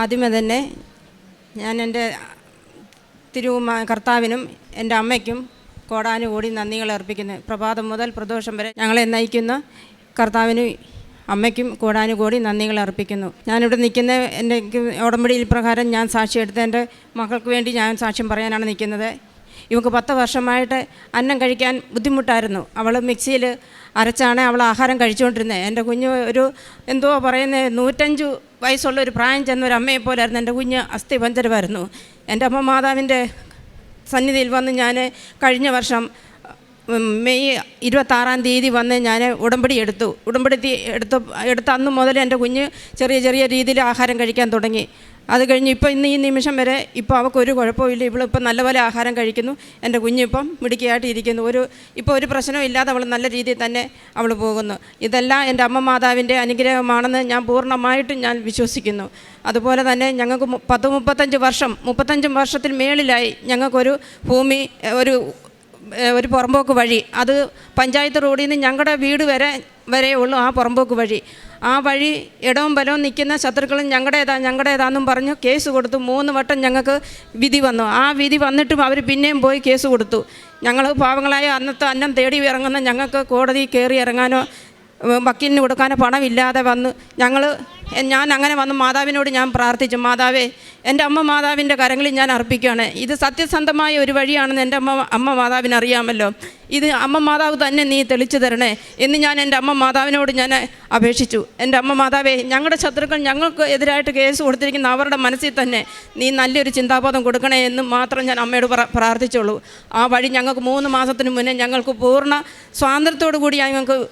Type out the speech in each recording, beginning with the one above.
ആദ്യമേ തന്നെ ഞാൻ എന്റെ തിരുവുമ കർത്താവിനും എന്റെ അമ്മയ്ക്കും കോടാനുകൂടി നന്ദികൾ അർപ്പിക്കുന്നു. പ്രഭാതം മുതൽ പ്രദോഷം വരെ ഞങ്ങളെ നയിക്കുന്ന കർത്താവിനും അമ്മയ്ക്കും കൂടാനുകൂടി നന്ദികൾ അർപ്പിക്കുന്നു. ഞാനിവിടെ നിൽക്കുന്ന എന്റെ ഉടമ്പടിയിൽ പ്രകാരം ഞാൻ സാക്ഷിയെടുത്ത് എന്റെ മക്കൾക്ക് വേണ്ടി ഞാൻ സാക്ഷ്യം പറയാനാണ് നിൽക്കുന്നത്. ഇവക്ക് പത്ത് വർഷമായിട്ട് അന്നം കഴിക്കാൻ ബുദ്ധിമുട്ടായിരുന്നു. അവൾ മിക്സിയിൽ അരച്ചാണ് അവൾ ആഹാരം കഴിച്ചുകൊണ്ടിരുന്നത് എന്റെ കുഞ്ഞ് ഒരു എന്തോ പറയുന്നത് നൂറ്റഞ്ച് വയസ്സുള്ള ഒരു പ്രായം ചെന്ന ഒരു അമ്മയെ പോലായിരുന്നു എന്റെ കുഞ്ഞ് അസ്ഥി പഞ്ചരമായിരുന്നു എന്റെ അമ്മ മാതാവിന്റെ സന്നിധിയിൽ വന്ന് ഞാൻ കഴിഞ്ഞ വർഷം മെയ് ഇരുപത്താറാം തീയതി വന്ന് ഞാൻ ഉടമ്പടി എടുത്തു. ഉടമ്പടി എടുത്ത എടുത്ത അന്ന് മുതൽ എന്റെ കുഞ്ഞ് ചെറിയ ചെറിയ രീതിയിൽ ആഹാരം കഴിക്കാൻ തുടങ്ങി. അത് കഴിഞ്ഞ് ഇപ്പോൾ ഇന്ന് ഈ നിമിഷം വരെ ഇപ്പോൾ അവൾക്ക് ഒരു കുഴപ്പമില്ല ഇവളിപ്പോൾ നല്ലപോലെ ആഹാരം കഴിക്കുന്നു. എന്റെ കുഞ്ഞിപ്പം മിടുക്കിയായിട്ട് ഇരിക്കുന്നു. ഒരു ഇപ്പോൾ ഒരു പ്രശ്നവും ഇല്ലാതെ അവൾ നല്ല രീതിയിൽ തന്നെ അവൾ പോകുന്നു. ഇതെല്ലാം എന്റെ അമ്മ മാതാവിന്റെ അനുഗ്രഹമാണെന്ന് ഞാൻ പൂർണമായിട്ടും ഞാൻ വിശ്വസിക്കുന്നു. അതുപോലെ തന്നെ ഞങ്ങൾക്ക് പത്ത് മുപ്പത്തഞ്ച് വർഷം മുപ്പത്തഞ്ച് വർഷത്തിൽ മേളിലായി ഞങ്ങൾക്കൊരു ഭൂമി ഒരു ഒരു പുറമ്പോക്ക് വഴി. അത് പഞ്ചായത്ത് റോഡിൽ നിന്ന് ഞങ്ങളുടെ വീട് വരെ വരേ ഉള്ളൂ ആ പുറമ്പോക്ക് വഴി. ആ വഴി ഇടവും ബലവും നിൽക്കുന്ന ശത്രുക്കളും ഞങ്ങളുടേതാ ഞങ്ങളുടേതാന്നും പറഞ്ഞു കേസ് കൊടുത്തു. മൂന്ന് വട്ടം ഞങ്ങൾക്ക് വിധി വന്നു. ആ വിധി വന്നിട്ടും അവർ പിന്നെയും പോയി കേസ് കൊടുത്തു. ഞങ്ങൾ പാവങ്ങളായ അന്നത്തെ അന്നം തേടി ഇറങ്ങുന്ന ഞങ്ങൾക്ക് കോടതി കയറി ഇറങ്ങാനോ വക്കീലിന് കൊടുക്കാനോ പണമില്ലാതെ വന്ന് ഞങ്ങൾ ഞാൻ അങ്ങനെ വന്ന് മാതാവിനോട് ഞാൻ പ്രാർത്ഥിച്ചു. മാതാവേ എന്റെ അമ്മ മാതാവിന്റെ കരങ്ങളിൽ ഞാൻ അർപ്പിക്കുകയാണ്. ഇത് സത്യസന്ധമായ ഒരു വഴിയാണെന്ന് എന്റെ അമ്മ അമ്മ മാതാവിന് അറിയാമല്ലോ. ഇത് അമ്മ മാതാവ് തന്നെ നീ തെളിച്ചു തരണേ എന്ന് ഞാൻ എന്റെ അമ്മ മാതാവിനോട് ഞാൻ അപേക്ഷിച്ചു. എന്റെ അമ്മ മാതാവേ ഞങ്ങളുടെ ശത്രുക്കൾ ഞങ്ങൾക്ക് എതിരായിട്ട് കേസ് കൊടുത്തിരിക്കുന്ന അവരുടെ മനസ്സിൽ തന്നെ നീ നല്ലൊരു ചിന്താബോധം കൊടുക്കണേ എന്ന് മാത്രം ഞാൻ അമ്മയോട് പ്ര- പ്രാർത്ഥിച്ചുള്ളൂ. ആ വഴി ഞങ്ങൾക്ക് മൂന്ന് മാസത്തിന് മുന്നേ ഞങ്ങൾക്ക് പൂർണ സ്വാതന്ത്ര്യത്തോടു കൂടി ഞങ്ങൾക്ക്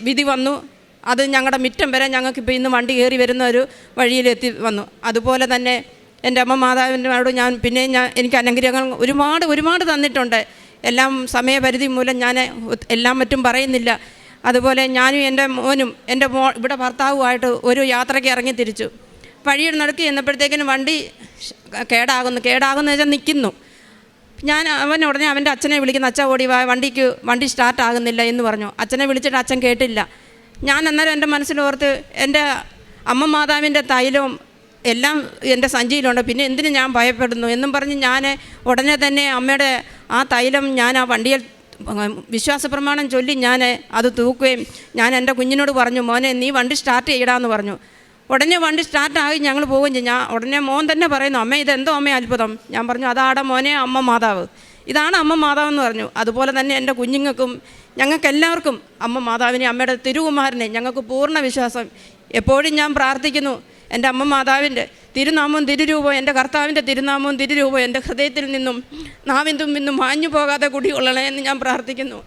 വിധി വന്നു. അത് ഞങ്ങളുടെ മിറ്റം വരെ ഞങ്ങൾക്ക് ഞങ്ങൾക്കിപ്പോൾ ഇന്ന് വണ്ടി കയറി വരുന്ന ഒരു വഴിയിലെത്തി വന്നു. അതുപോലെ തന്നെ എന്റെ അമ്മ മാതാവിനോട് ഞാൻ പിന്നെ ഞാൻ എനിക്ക് അനുഗ്രഹങ്ങൾ ഒരുപാട് ഒരുപാട് തന്നിട്ടുണ്ട്. എല്ലാം സമയപരിധി മൂലം ഞാൻ എല്ലാം മറ്റും പറയുന്നില്ല. അതുപോലെ ഞാനും എന്റെ മോനും എന്റെ മോ ഇവിടെ ഭർത്താവുമായിട്ട് ഒരു യാത്രയ്ക്ക് ഇറങ്ങി തിരിച്ചു. വഴിയിൽ നടക്കി ചെന്നപ്പോഴത്തേക്കിനും വണ്ടി കേടാകുന്നു. കേടാകുന്ന വെച്ചാൽ നിൽക്കുന്നു. ഞാൻ അവൻ ഉടനെ അവന്റെ അച്ഛനെ വിളിക്കുന്നു. അച്ഛൻ ഓടി വാ വണ്ടിക്ക് വണ്ടി സ്റ്റാർട്ട് ആകുന്നില്ല എന്ന് പറഞ്ഞു. അച്ഛനെ വിളിച്ചിട്ട് അച്ഛൻ കേട്ടില്ല. ഞാൻ അന്നേരം എന്റെ മനസ്സിലോർത്ത് എന്റെ അമ്മ മാതാവിന്റെ തൈലവും എല്ലാം എന്റെ സഞ്ചിയിലുണ്ട്. പിന്നെ എന്തിനു ഞാൻ ഭയപ്പെടുന്നു എന്നും പറഞ്ഞ് ഞാൻ ഉടനെ തന്നെ അമ്മയുടെ ആ തൈലം ഞാൻ ആ വണ്ടിയിൽ വിശ്വാസ പ്രമാണം ചൊല്ലി ഞാൻ അത് തൂക്കുകയും ഞാൻ എന്റെ കുഞ്ഞിനോട് പറഞ്ഞു മോനെ നീ വണ്ടി സ്റ്റാർട്ട് ചെയ്യടാന്ന് പറഞ്ഞു. ഉടനെ വണ്ടി സ്റ്റാർട്ടായി ഞങ്ങൾ പോവുകയും ചെയ്യും ഞാൻ ഉടനെ മോൻ തന്നെ പറയുന്നു അമ്മ ഇതെന്തോ അമ്മ അത്ഭുതം. ഞാൻ പറഞ്ഞു അതാടെ മോനെ അമ്മ മാതാവ്. ഇതാണ് അമ്മ മാതാവ് എന്ന് പറഞ്ഞു. അതുപോലെ തന്നെ എന്റെ കുഞ്ഞുങ്ങൾക്കും ഞങ്ങൾക്കെല്ലാവർക്കും അമ്മ മാതാവിനെ അമ്മയുടെ തിരുകുമാരനെ ഞങ്ങൾക്ക് പൂർണ വിശ്വാസം. എപ്പോഴും ഞാൻ പ്രാർത്ഥിക്കുന്നു. എന്റെ അമ്മ മാതാവിന്റെ തിരുനാമവും തിരുരൂപവും എന്റെ കർത്താവിന്റെ തിരുനാമവും തിരുരൂപവും എന്റെ ഹൃദയത്തിൽ നിന്നും നാവിന്തും നിന്നും മാഞ്ഞു പോകാതെ കുടികൊള്ളണേ എന്ന് ഞാൻ പ്രാർത്ഥിക്കുന്നു.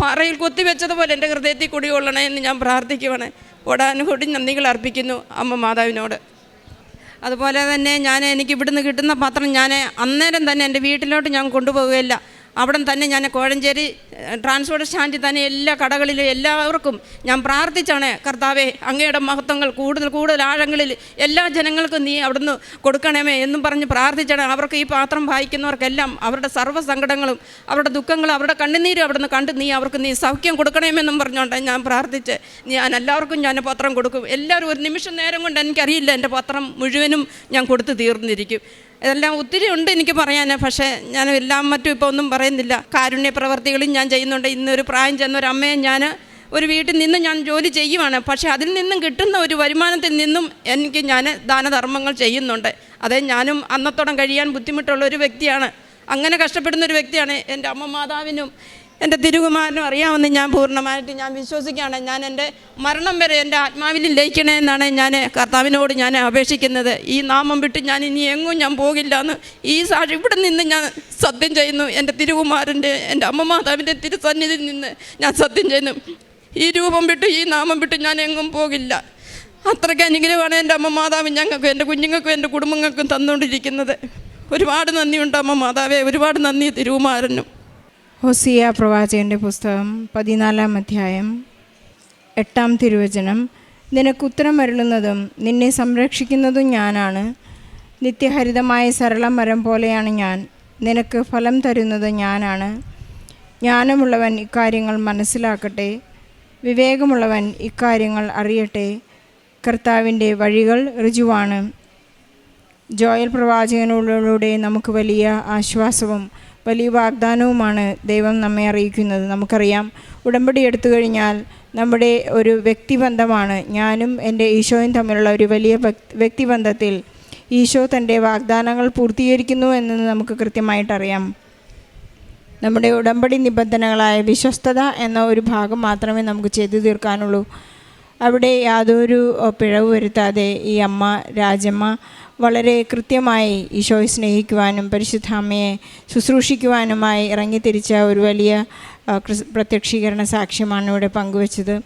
പാറയിൽ കുത്തിവെച്ചതുപോലെ എന്റെ ഹൃദയത്തിൽ കുടികൊള്ളണേ എന്ന് ഞാൻ പ്രാർത്ഥിക്കുവാണ്. ഓടാനുകൂടി നന്ദികൾ അർപ്പിക്കുന്നു അമ്മ മാതാവിനോട്. അതുപോലെ തന്നെ ഞാൻ എനിക്ക് ഇവിടുന്ന് കിട്ടുന്ന പത്രം ഞാൻ അന്നേരം തന്നെ എന്റെ വീട്ടിലോട്ട് ഞാൻ കൊണ്ടുപോവുകയില്ല. അവിടെ തന്നെ ഞാൻ കോഴഞ്ചേരി ട്രാൻസ്പോർട്ട് സ്റ്റാൻഡിൽ തന്നെ എല്ലാ കടകളിലും എല്ലാവർക്കും ഞാൻ പ്രാർത്ഥിച്ചാണ് കർത്താവെ അങ്ങയുടെ മഹത്വങ്ങൾ കൂടുതൽ കൂടുതൽ ആഴങ്ങളിൽ എല്ലാ ജനങ്ങൾക്കും നീ അവിടുന്ന് കൊടുക്കണമേ എന്നും പറഞ്ഞ് പ്രാർത്ഥിച്ചാണ്. അവർക്ക് ഈ പാത്രം വായിക്കുന്നവർക്കെല്ലാം അവരുടെ സർവ സങ്കടങ്ങളും അവരുടെ ദുഃഖങ്ങളും അവരുടെ കണ്ണുനീരും അവിടുന്ന് കണ്ട് നീ അവർക്ക് നീ സൗഖ്യം കൊടുക്കണമെന്നും പറഞ്ഞുകൊണ്ട് ഞാൻ പ്രാർത്ഥിച്ച് ഞാൻ എല്ലാവർക്കും ഞാൻ പത്രം കൊടുക്കും. എല്ലാവരും ഒരു നിമിഷം നേരം കൊണ്ട് എനിക്കറിയില്ല എന്റെ പത്രം മുഴുവനും ഞാൻ കൊടുത്തു തീർന്നിരിക്കും. ഇതെല്ലാം ഒത്തിരി ഉണ്ട് എനിക്ക് പറയാൻ പക്ഷേ ഞാൻ എല്ലാം മറ്റും ഇപ്പോൾ ഒന്നും പറയുന്നില്ല. കാരുണ്യ പ്രവർത്തികളും ഞാൻ ചെയ്യുന്നുണ്ട്. ഇന്നൊരു പ്രായം ചെന്ന ഒരു അമ്മയെ ഞാൻ ഒരു വീട്ടിൽ നിന്ന് ഞാൻ ജോലി ചെയ്യുവാണ്. പക്ഷേ അതിൽ നിന്നും കിട്ടുന്ന ഒരു വരുമാനത്തിൽ നിന്നും എനിക്ക് ഞാൻ ദാനധർമ്മങ്ങൾ ചെയ്യുന്നുണ്ട്. അതേ ഞാനും അന്നത്തോളം കഴിയാൻ ബുദ്ധിമുട്ടുള്ള ഒരു വ്യക്തിയാണ്. അങ്ങനെ കഷ്ടപ്പെടുന്ന ഒരു വ്യക്തിയാണ് എന്റെ അമ്മ മാതാവിനും എന്റെ തിരുകുമാരനും അറിയാമെന്ന് ഞാൻ പൂർണമായിട്ട് ഞാൻ വിശ്വസിക്കുകയാണ്. ഞാൻ എന്റെ മരണം വരെ എന്റെ ആത്മാവിൽ ലയിക്കണേ എന്നാണ് ഞാൻ കർത്താവിനോട് ഞാൻ അപേക്ഷിക്കുന്നത്. ഈ നാമം വിട്ട് ഞാൻ ഇനി എങ്ങും ഞാൻ പോകില്ല എന്ന് ഈ സാക്ഷി ഇവിടെ നിന്ന് ഞാൻ സത്യം ചെയ്യുന്നു. എന്റെ തിരുകുമാരന്റെ എന്റെ അമ്മ മാതാവിന്റെ തിരുസന്നിധിയിൽ നിന്ന് ഞാൻ സത്യം ചെയ്യുന്നു. ഈ രൂപം വിട്ട് ഈ നാമം വിട്ട് ഞാൻ എങ്ങും പോകില്ല. അത്രയ്ക്ക് അനുഗ്രഹമാണ് എന്റെ അമ്മ മാതാവ് ഞങ്ങൾക്കും എന്റെ കുഞ്ഞുങ്ങൾക്കും എന്റെ കുടുംബങ്ങൾക്കും തന്നുകൊണ്ടിരിക്കുന്നത്. ഒരുപാട് നന്ദിയുണ്ട് അമ്മ മാതാവേ. ഒരുപാട് നന്ദി തിരുകുമാരനും. ഹൊസിയ പ്രവാചകന്റെ പുസ്തകം പതിനാലാം അധ്യായം എട്ടാം തിരുവചനം. നിനക്ക് ഉത്തരം അരുളുന്നതും നിന്നെ സംരക്ഷിക്കുന്നതും ഞാനാണ്. നിത്യഹരിതമായ സരള മരം പോലെയാണ് ഞാൻ. നിനക്ക് ഫലം തരുന്നത് ഞാനാണ്. ജ്ഞാനമുള്ളവൻ ഇക്കാര്യങ്ങൾ മനസ്സിലാക്കട്ടെ. വിവേകമുള്ളവൻ ഇക്കാര്യങ്ങൾ അറിയട്ടെ. കർത്താവിന്റെ വഴികൾ ഋജുവാണ്. ജോയൽ പ്രവാചകനിലൂടെ നമുക്ക് വലിയ ആശ്വാസവും വലിയ വാഗ്ദാനവുമാണ് ദൈവം നമ്മെ അറിയിക്കുന്നത്. നമുക്കറിയാം ഉടമ്പടി എടുത്തു കഴിഞ്ഞാൽ നമ്മുടെ ഒരു വ്യക്തിബന്ധമാണ്. ഞാനും എന്റെ ഈശോയും തമ്മിലുള്ള ഒരു വലിയ വ്യക്തിബന്ധത്തിൽ ഈശോ തന്റെ വാഗ്ദാനങ്ങൾ പൂർത്തീകരിക്കുന്നു എന്ന് നമുക്ക് കൃത്യമായിട്ടറിയാം നമ്മുടെ ഉടമ്പടി നിബന്ധനകളായ വിശ്വസ്തത എന്ന ഒരു ഭാഗം മാത്രമേ നമുക്ക് ചെയ്തു തീർക്കാനുള്ളൂ. അവിടെ യാതൊരു പിഴവ് വരുത്താതെ ഈ അമ്മ രാജമ്മ വളരെ കൃത്യമായി ഈശോയെ സ്നേഹിക്കുവാനും പരിശുദ്ധ അമ്മയെ ശുശ്രൂഷിക്കുവാനുമായി ഇറങ്ങിത്തിരിച്ച ഒരു വലിയ പ്രത്യക്ഷീകരണ സാക്ഷ്യമാണ് ഇവിടെ പങ്കുവച്ചത്.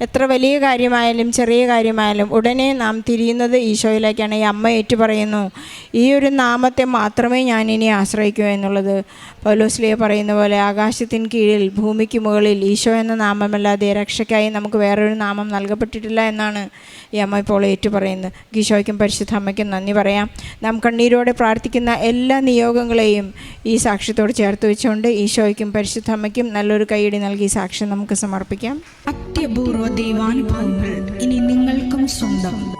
എത്ര വലിയ കാര്യമായാലും ചെറിയ കാര്യമായാലും ഉടനെ നാം തിരിയുന്നത് ഈശോയിലേക്കാണ്. ഈ അമ്മ ഏറ്റു പറയുന്നു ഈ ഒരു നാമത്തെ മാത്രമേ ഞാൻ ഇനി ആശ്രയിക്കൂ എന്നുള്ളത് പൗലോസ്ലിയ പറയുന്ന പോലെ ആകാശത്തിൻ കീഴിൽ ഭൂമിക്ക് മുകളിൽ ഈശോ എന്ന നാമമല്ലാതെ രക്ഷയ്ക്കായി നമുക്ക് വേറൊരു നാമം നൽകപ്പെട്ടിട്ടില്ല എന്നാണ് ഈ അമ്മ ഇപ്പോൾ ഏറ്റുപറയുന്നത്. ഈശോയ്ക്കും പരിശുദ്ധ അമ്മയ്ക്കും നന്ദി പറയാം. നാം കണ്ണീരോടെ പ്രാർത്ഥിക്കുന്ന എല്ലാ നിയോഗങ്ങളെയും ഈ സാക്ഷ്യത്തോട് ചേർത്ത് വെച്ചുകൊണ്ട് ഈശോയ്ക്കും പരിശുദ്ധ അമ്മയ്ക്കും നല്ലൊരു കൈയടി നൽകി സാക്ഷ്യം നമുക്ക് സമർപ്പിക്കാം. അത്യപൂർവ ദൈവാനുഭവങ്ങൾ ഇനി നിങ്ങൾക്കും സ്വന്തം.